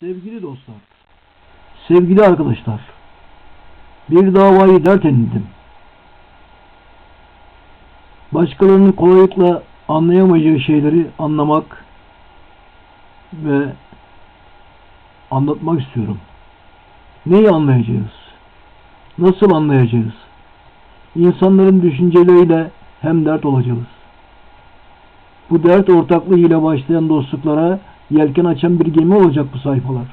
Sevgili dostlar, sevgili arkadaşlar, bir davayı dert edindim. Başkalarının kolaylıkla anlayamayacağı şeyleri anlamak ve anlatmak istiyorum. Neyi anlayacağız? Nasıl anlayacağız? İnsanların düşünceleriyle hem dert olacağız. Bu dert ortaklığıyla başlayan dostluklara yelken açan bir gemi olacak bu sayfalar.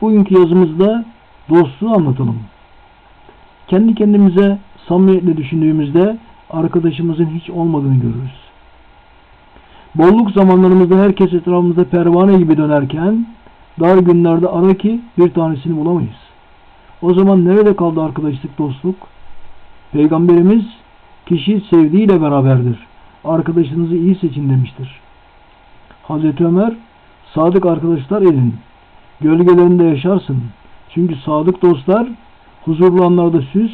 Bugünkü yazımızda dostluğu anlatalım. Kendi kendimize samimiyetle düşündüğümüzde arkadaşımızın hiç olmadığını görürüz. Bolluk zamanlarımızda herkes etrafımızda pervane gibi dönerken dar günlerde ara ki bir tanesini bulamayız. O zaman nerede kaldı arkadaşlık, dostluk? Peygamberimiz kişi sevdiğiyle beraberdir. Arkadaşınızı iyi seçin demiştir. Hazreti Ömer sadık arkadaşlar edin. Gölgelerinde yaşarsın. Çünkü sadık dostlar huzurlu anlarda süs,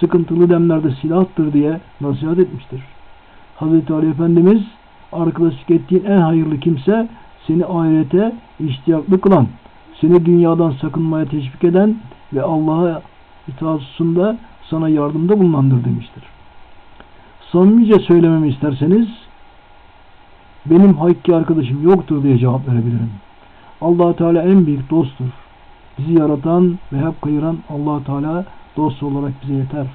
sıkıntılı demlerde silahtır diye nasihat etmiştir. Hazreti Ali Efendimiz arkadaşlık ettiğin en hayırlı kimse seni ahirete iştiyaklı kılan, seni dünyadan sakınmaya teşvik eden ve Allah'a itaat sana yardımda bulunandır demiştir. Samimice söylememi isterseniz benim hakiki arkadaşım yoktur diye cevap verebilirim. allah Teala en büyük dosttur. Bizi yaratan ve hep kayıran allah Teala dost olarak bize yeter.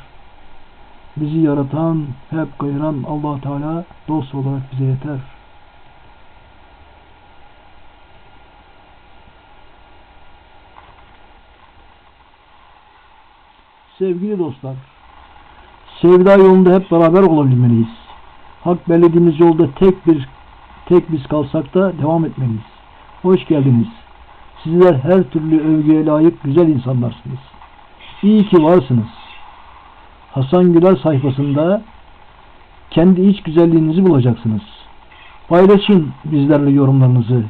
Bizi yaratan, hep kayıran allah Teala dost olarak bize yeter. Sevgili dostlar, sevda yolunda hep beraber olabilmeliyiz. Hak belirlediğimiz yolda tek bir tek biz kalsak da devam etmeliyiz. Hoş geldiniz. Sizler her türlü övgüye layık güzel insanlarsınız. İyi ki varsınız. Hasan Güler sayfasında kendi iç güzelliğinizi bulacaksınız. Paylaşın bizlerle yorumlarınızı.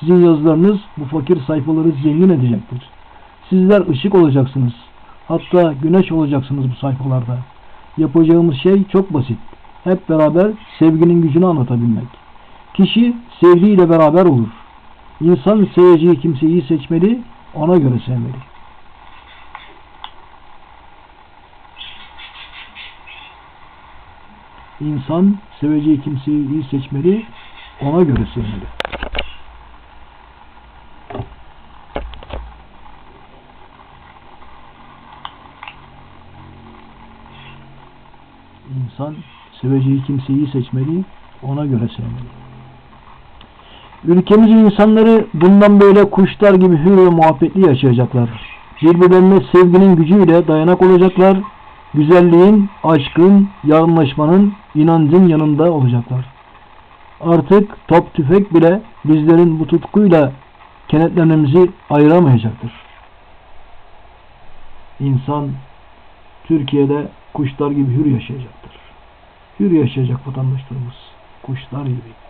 Sizin yazılarınız bu fakir sayfaları zengin edecektir. Sizler ışık olacaksınız. Hatta güneş olacaksınız bu sayfalarda. Yapacağımız şey çok basit. Hep beraber sevginin gücünü anlatabilmek. Kişi sevdiğiyle beraber olur. İnsan seveceği kimseyi seçmeli, ona göre sevmeli. İnsan seveceği kimseyi iyi seçmeli, ona göre sevmeli. İnsan seveceği kimseyi iyi seçmeli, ona göre sevmeli. Ülkemizin insanları bundan böyle kuşlar gibi hür ve muhabbetli yaşayacaklar. Birbirlerine sevginin gücüyle dayanak olacaklar. Güzelliğin, aşkın, yardımlaşmanın, inancın yanında olacaklar. Artık top tüfek bile bizlerin bu tutkuyla kenetlenmemizi ayıramayacaktır. İnsan Türkiye'de kuşlar gibi hür yaşayacaktır. Hür yaşayacak vatandaşlarımız. Kuşlar gibi.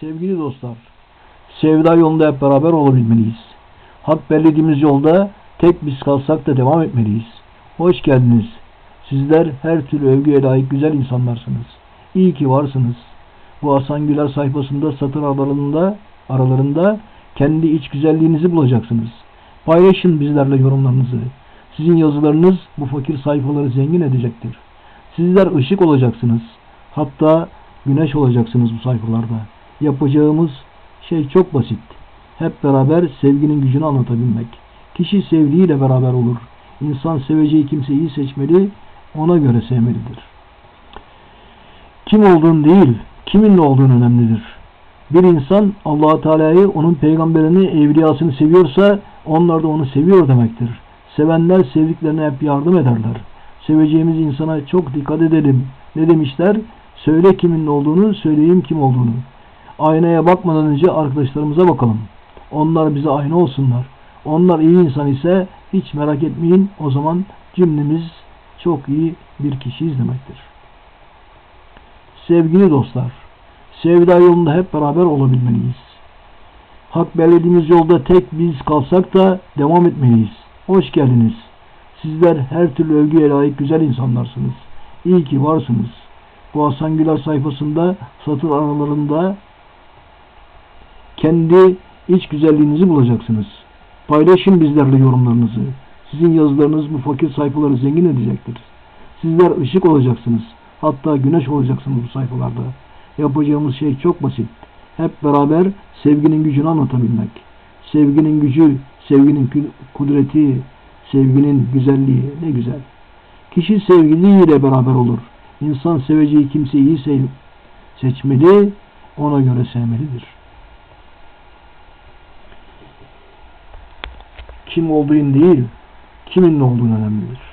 Sevgili dostlar, sevda yolunda hep beraber olabilmeliyiz. Hak belirlediğimiz yolda tek biz kalsak da devam etmeliyiz. Hoş geldiniz. Sizler her türlü övgüye layık güzel insanlarsınız. İyi ki varsınız. Bu Hasan Güler sayfasında satır aralarında, aralarında kendi iç güzelliğinizi bulacaksınız. Paylaşın bizlerle yorumlarınızı. Sizin yazılarınız bu fakir sayfaları zengin edecektir. Sizler ışık olacaksınız. Hatta güneş olacaksınız bu sayfalarda. Yapacağımız şey çok basit. Hep beraber sevginin gücünü anlatabilmek. Kişi sevdiğiyle beraber olur. İnsan seveceği kimseyi seçmeli, ona göre sevmelidir. Kim olduğun değil, kiminle olduğun önemlidir. Bir insan allah Teala'yı, onun peygamberini, evliyasını seviyorsa onlar da onu seviyor demektir. Sevenler sevdiklerine hep yardım ederler. Seveceğimiz insana çok dikkat edelim. Ne demişler? Söyle kimin olduğunu, söyleyeyim kim olduğunu. Aynaya bakmadan önce arkadaşlarımıza bakalım. Onlar bize ayna olsunlar. Onlar iyi insan ise hiç merak etmeyin. O zaman cümlemiz çok iyi bir kişiyiz demektir. Sevgili dostlar, sevda yolunda hep beraber olabilmeliyiz. Hak belirlediğimiz yolda tek biz kalsak da devam etmeliyiz. Hoş geldiniz. Sizler her türlü övgüye layık güzel insanlarsınız. İyi ki varsınız. Bu Hasan Güler sayfasında satır aralarında kendi iç güzelliğinizi bulacaksınız. Paylaşın bizlerle yorumlarınızı. Sizin yazılarınız bu fakir sayfaları zengin edecektir. Sizler ışık olacaksınız. Hatta güneş olacaksınız bu sayfalarda. Yapacağımız şey çok basit. Hep beraber sevginin gücünü anlatabilmek. Sevginin gücü, sevginin kudreti, sevginin güzelliği ne güzel. Kişi sevgiliyle beraber olur. İnsan seveceği kimseyi sev seçmeli, ona göre sevmelidir. Kim olduğun değil, kimin ne olduğun önemlidir.